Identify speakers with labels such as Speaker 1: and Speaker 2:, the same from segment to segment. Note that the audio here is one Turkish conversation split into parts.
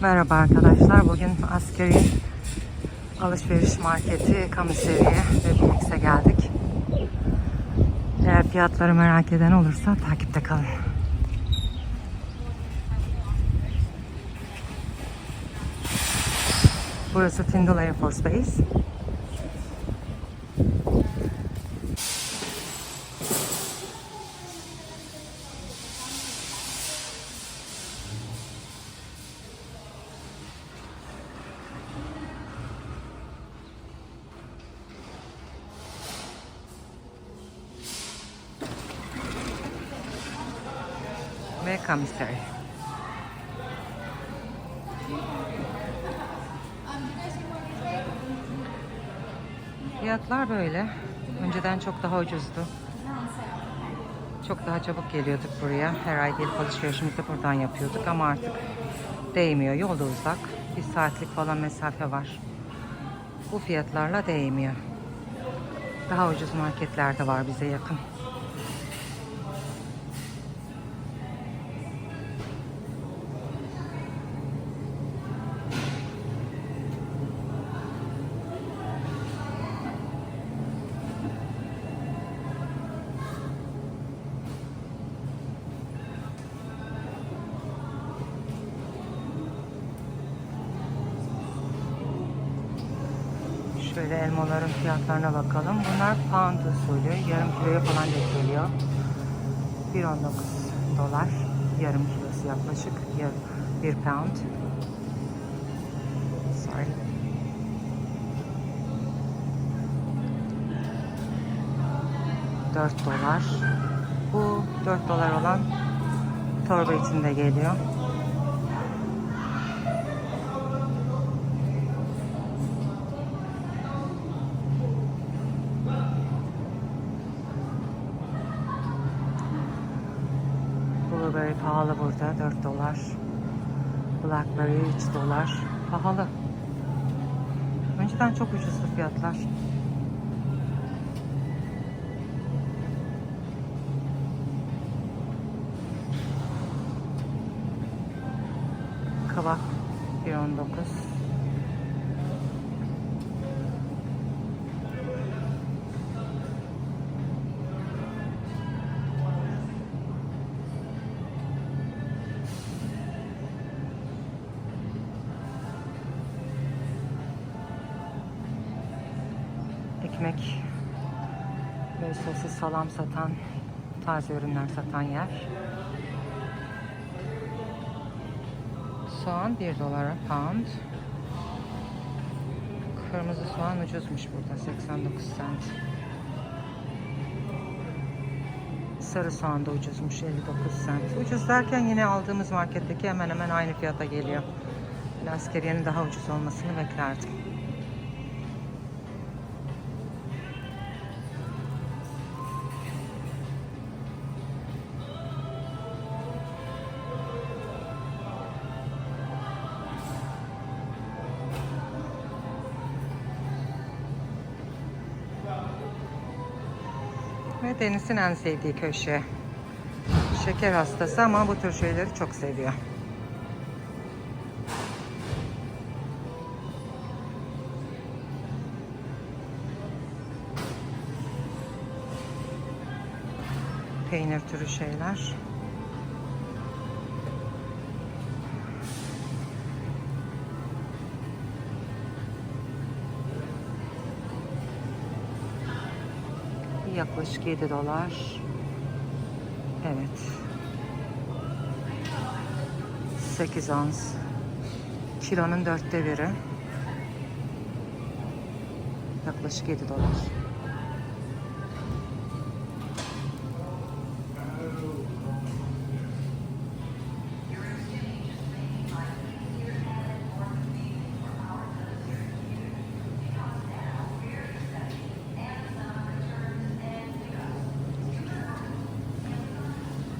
Speaker 1: Merhaba arkadaşlar. Bugün askeri alışveriş marketi Kamuseri'ye ve Phoenix'e geldik. Eğer fiyatları merak eden olursa takipte kalın. Burası Tyndall Air Force Base. Fiyatlar böyle. Önceden çok daha ucuzdu. Çok daha çabuk geliyorduk buraya. Her ay gelip alışverişimizi buradan yapıyorduk ama artık değmiyor. Yol da uzak. Bir saatlik falan mesafe var. Bu fiyatlarla değmiyor. Daha ucuz marketler de var bize yakın. Şöyle elmaların fiyatlarına bakalım. Bunlar pound usulü. Yarım kiloya falan denk geliyor. 1.19 dolar. Yarım kilosu yaklaşık. Yar- Bir pound. Sorry. Dört dolar. Bu 4 dolar olan torba içinde geliyor. Blueberry pahalı burada 4 dolar. Blackberry 3 dolar. Pahalı. Önceden çok ucuzdu fiyatlar. Kabak 1.19 salam satan taze ürünler satan yer. Soğan 1 dolara pound. Kırmızı soğan ucuzmuş burada 89 cent. Sarı soğan da ucuzmuş 59 cent. Ucuz derken yine aldığımız marketteki hemen hemen aynı fiyata geliyor. Yani askeriyenin daha ucuz olmasını beklerdim. Deniz'in en sevdiği köşe. Şeker hastası ama bu tür şeyleri çok seviyor. Peynir türü şeyler. Yaklaşık 7 dolar. Evet. 8 ons. Kilonun dörtte biri. Yaklaşık 7 dolar.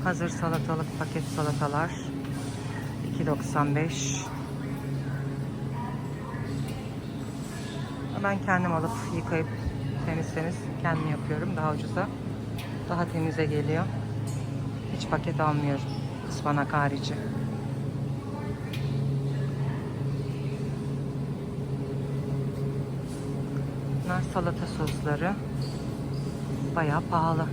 Speaker 1: Hazır salatalık paket salatalar 2.95 Ben kendim alıp yıkayıp temiz temiz kendim yapıyorum daha ucuza. Daha temize geliyor. Hiç paket almıyorum ıspanak harici. Bunlar salata sosları. Bayağı pahalı.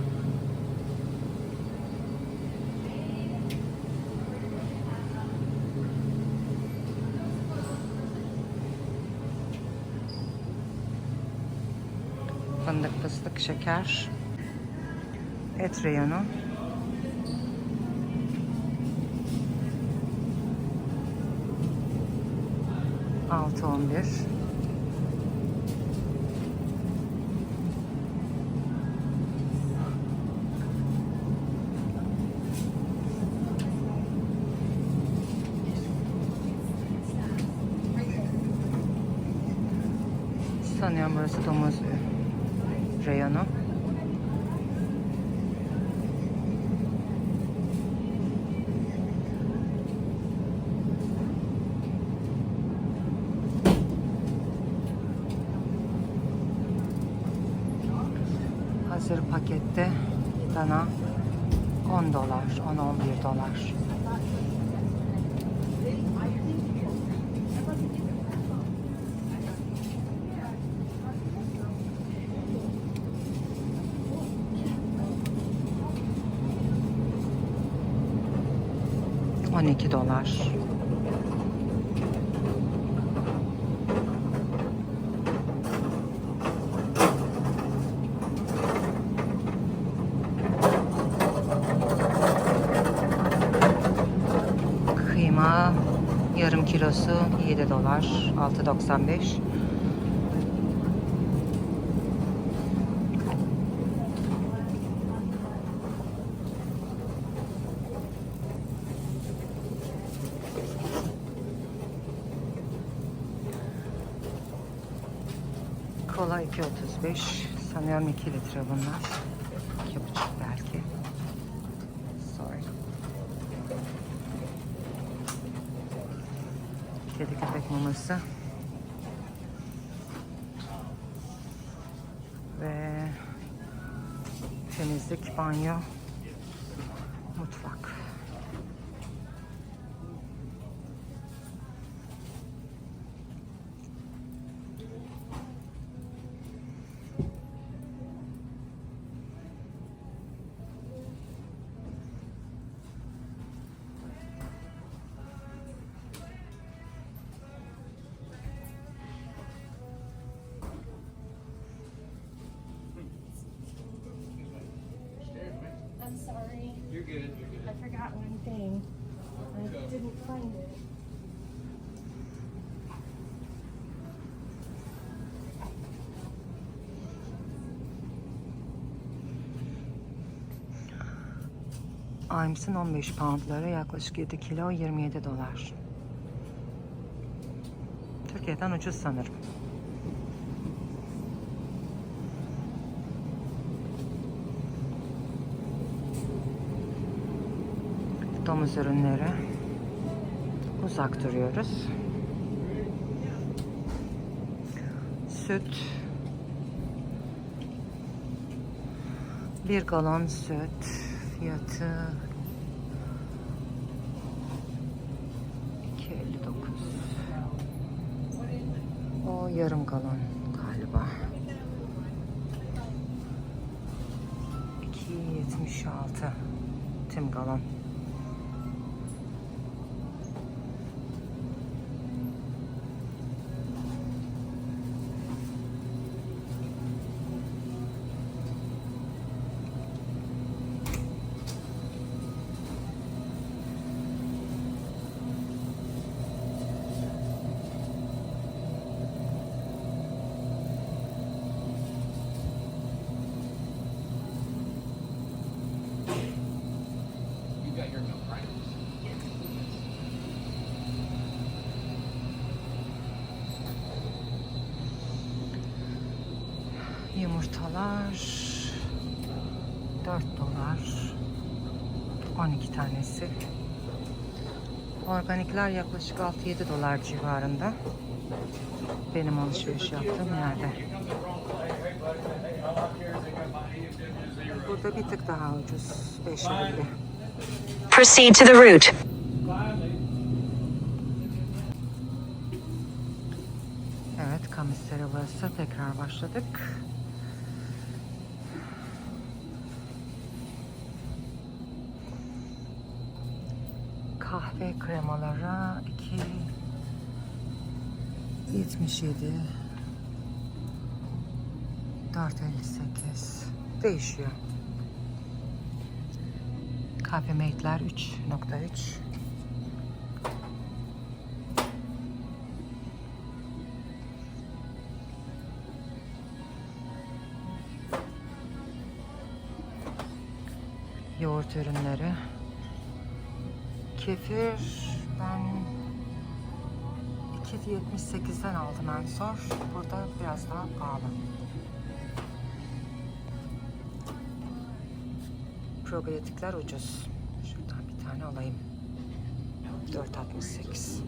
Speaker 1: Şeker. Et reyonu. Altı on bir. Sanıyorum burası domuz reyonu. Hazır pakette dana 10 dolar, 10-11 dolar. Dolar. Kıyma yarım kilosu 7 dolar 6.95 Kola 2.35 sanıyorum 2 litre bunlar 2.5 belki sorry Kedi köpek maması. Ve temizlik, banyo, Imes'in 15 poundları yaklaşık 7 kilo 27 dolar. Türkiye'den ucuz sanırım. Domuz ürünleri. Uzak duruyoruz. Süt. Bir galon süt fiyatı 2.59 O yarım galon galiba. 2.76 tüm galon Yumurtalar 4 dolar 12 tanesi. Organikler yaklaşık 6-7 dolar civarında. Benim alışveriş yaptığım yerde. Burada bir tık daha ucuz. 5.50.
Speaker 2: Proceed to the route.
Speaker 1: Evet Kamisleri burası. Tekrar başladık. Kahve kremalara 2 77 458 değişiyor. Kahve mate'ler 3.3 yoğurt ürünleri. Kefir ben 2.78'den aldım en son. Burada biraz daha pahalı. Probiyotikler ucuz. Şuradan bir tane alayım. 4.68.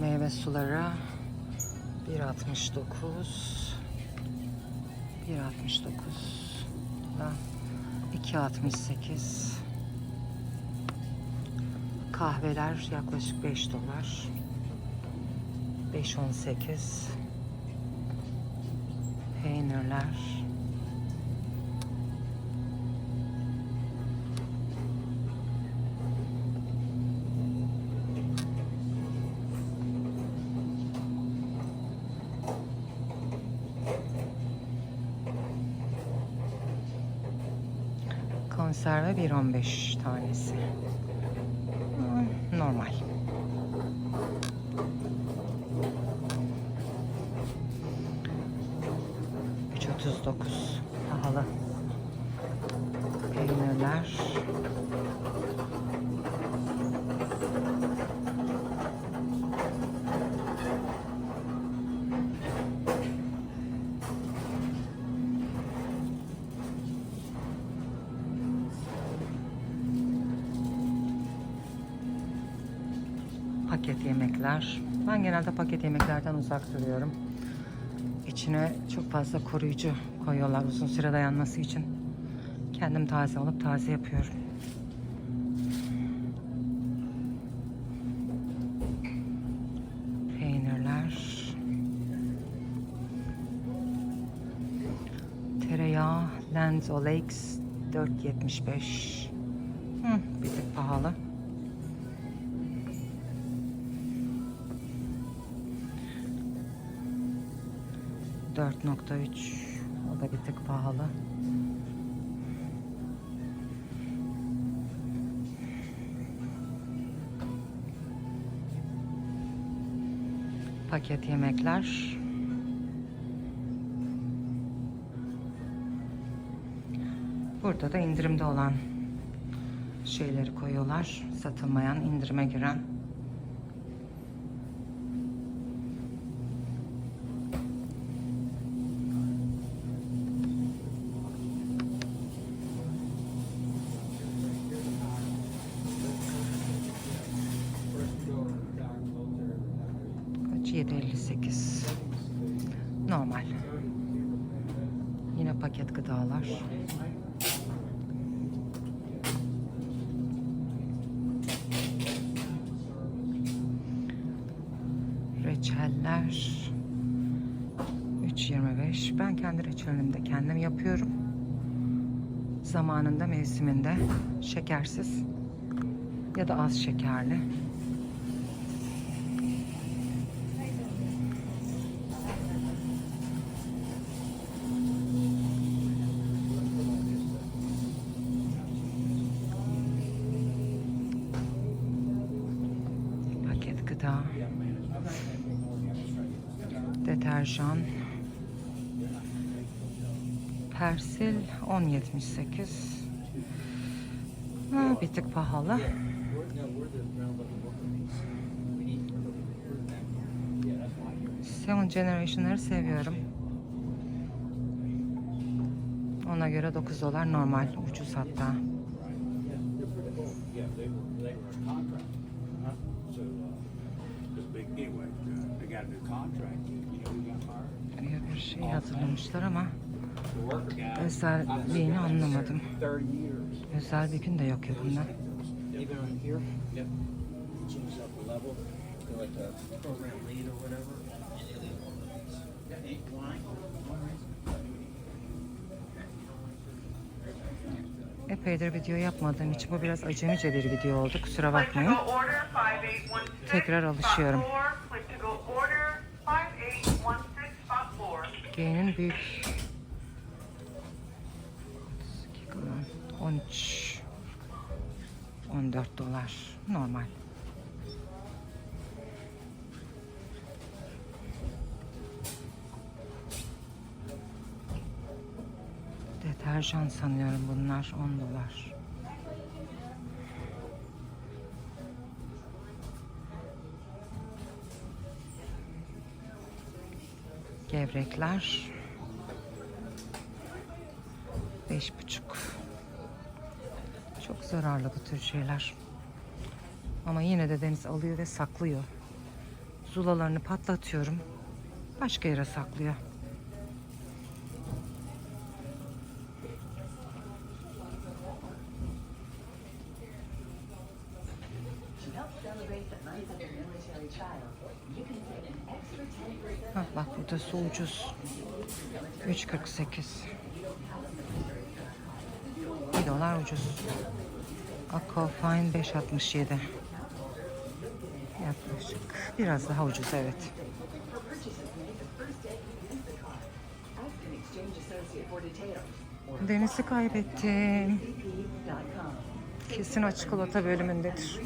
Speaker 1: Meyve suları 1.69 1.69 da 2.68 Kahveler yaklaşık 5 dolar. 5.18 Peynirler Konserve 1.15 tanesi. Hmm, Normal. Paket yemekler. Ben genelde paket yemeklerden uzak duruyorum. İçine çok fazla koruyucu koyuyorlar uzun süre dayanması için. Kendim taze alıp taze yapıyorum. Peynirler. Tereyağı Lens O'Lakes 4.75. Hı, bir tık pahalı. Dört nokta üç. O da bir tık pahalı. Paket yemekler. Burada da indirimde olan şeyleri koyuyorlar. Satılmayan, indirime giren. Reçeller. 3.25. Ben kendi reçelimi de kendim yapıyorum. Zamanında mevsiminde şekersiz ya da az şekerli. 10.78. Ha, bir tık pahalı. Seven Generation'ları seviyorum. Ona göre 9 dolar normal. Ucuz hatta. Buraya bir şey hazırlamışlar ama Özelliğini anlamadım.
Speaker 3: 30 years.
Speaker 1: Özel bir gün de yok
Speaker 3: or whatever.
Speaker 1: Epeydir video yapmadığım için bu biraz acemice bir video oldu. Kusura bakmayın.
Speaker 4: go order 5816.
Speaker 1: Tekrar alışıyorum.
Speaker 4: Spot four.
Speaker 1: 14 dolar normal. Deterjan sanıyorum bunlar 10 dolar. Gevrekler Beş buçuk. Çok zararlı bu tür şeyler. Ama yine de deniz alıyor ve saklıyor. Zulalarını patlatıyorum. Başka yere saklıyor. Hah, bak burada su ucuz. 3.48. 1 dolar ucuz. Aqua Fine 5.67. Yaklaşık. Biraz daha ucuz evet. Deniz'i kaybettim. Kesin o çikolata bölümündedir.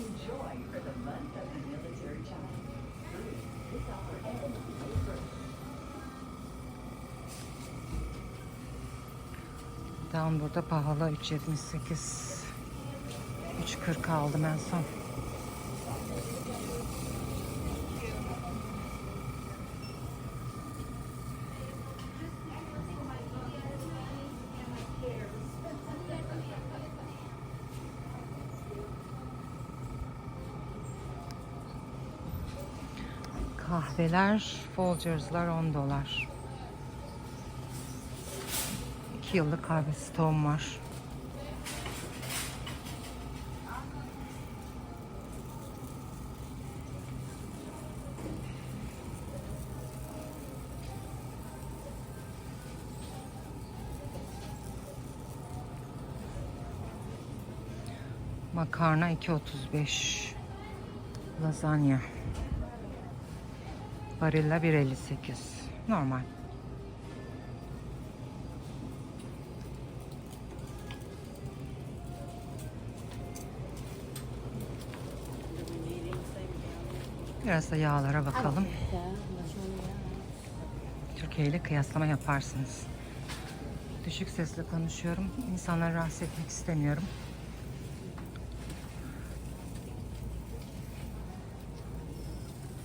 Speaker 1: Down burada pahalı 3.78 3.40 aldım en son. Kahveler, Folgers'lar 10 dolar. 2 yıllık kahve stoğum var. Makarna 2.35. Lazanya. Barilla 1.58. Normal. Biraz da yağlara bakalım. Türkiye ile kıyaslama yaparsınız. Düşük sesle konuşuyorum. İnsanları rahatsız etmek istemiyorum.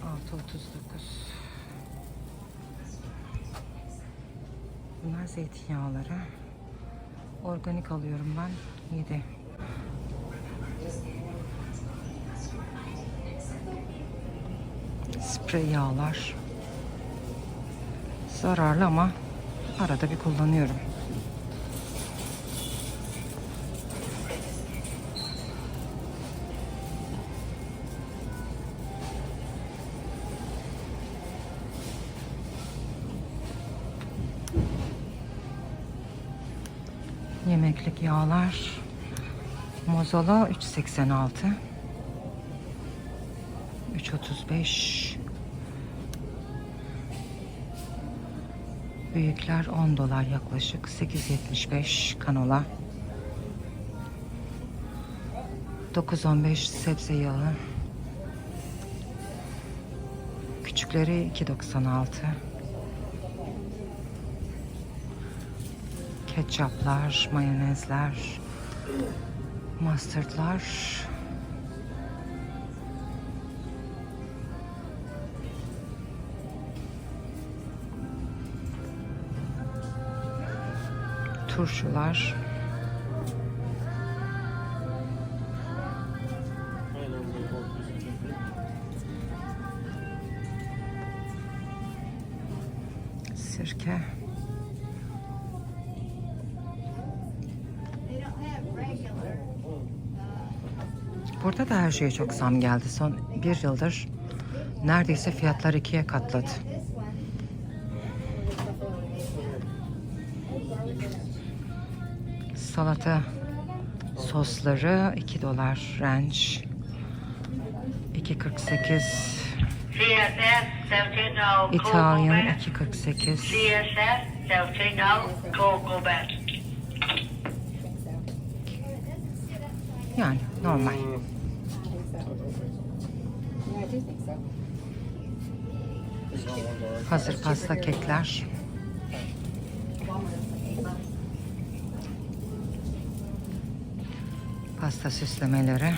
Speaker 1: Altı otuz dokuz. Bunlar zeytinyağları. Organik alıyorum ben. 7. Sprey yağlar. Zararlı ama arada bir kullanıyorum. Yemeklik yağlar. Mozola 3.86. 3.35. Büyükler 10 dolar yaklaşık. 8.75 kanola. 9.15 sebze yağı. Küçükleri 2.96. Ketçaplar, mayonezler, mustardlar. Turşular. Burada da her şeye çok zam geldi. Son bir yıldır neredeyse fiyatlar ikiye katladı. Salata sosları 2 dolar ranch 2.48
Speaker 4: CSS, Celtino,
Speaker 1: İtalyan
Speaker 4: Coco
Speaker 1: 2.48
Speaker 4: CSS, Celtino, Coco Bet.
Speaker 1: yani normal. Hazır pasta kekler. Pasta süslemeleri.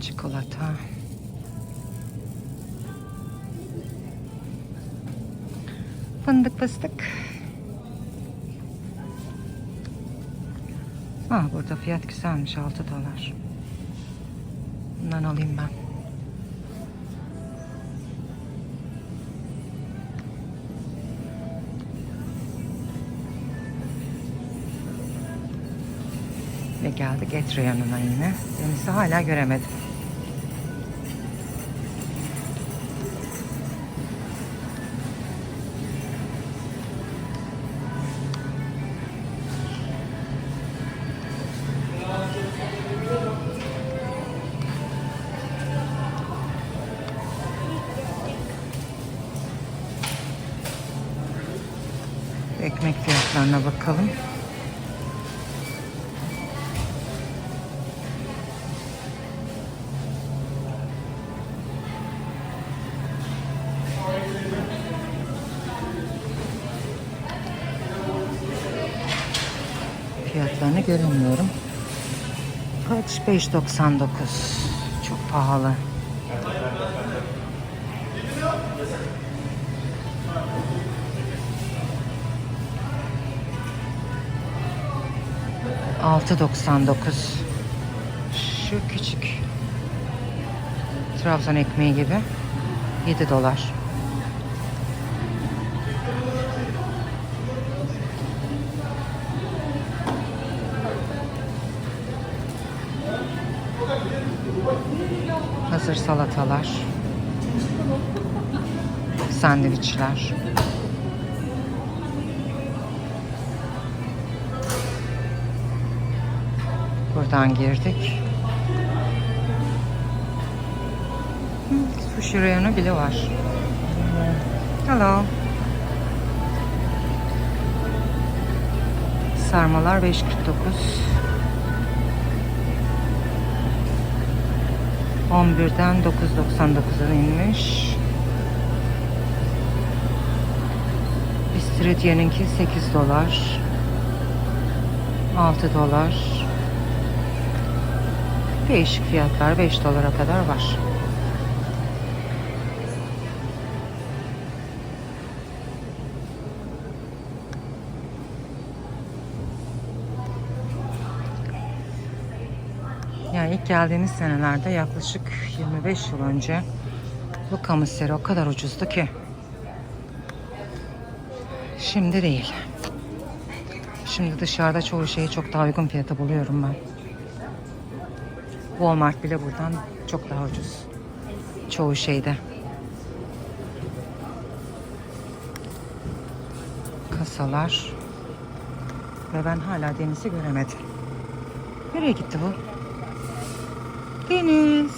Speaker 1: Çikolata. Fındık fıstık. Ah burada fiyat güzelmiş 6 dolar. Bundan alayım ben. Geldik et reyonuna yine. Deniz'i hala göremedim. Ekmek fiyatlarına bakalım. Göremiyorum. Kaç? 5.99. Çok pahalı. Altı doksan dokuz. Şu küçük Trabzon ekmeği gibi 7 dolar. Salatalar. Sandviçler. Buradan girdik. Sushi reyonu bile var. Hello. Sarmalar 5.49. On birden 9.99'a inmiş. İstiridye'ninki 8 dolar. 6 dolar. Değişik fiyatlar 5 dolara kadar var. İlk geldiğimiz senelerde yaklaşık 25 yıl önce bu kamuseri o kadar ucuzdu ki. Şimdi değil. Şimdi dışarıda çoğu şeyi çok daha uygun fiyata buluyorum ben. Walmart bile buradan çok daha ucuz. Çoğu şeyde. Kasalar. Ve ben hala denizi göremedim. Nereye gitti bu? Deniz.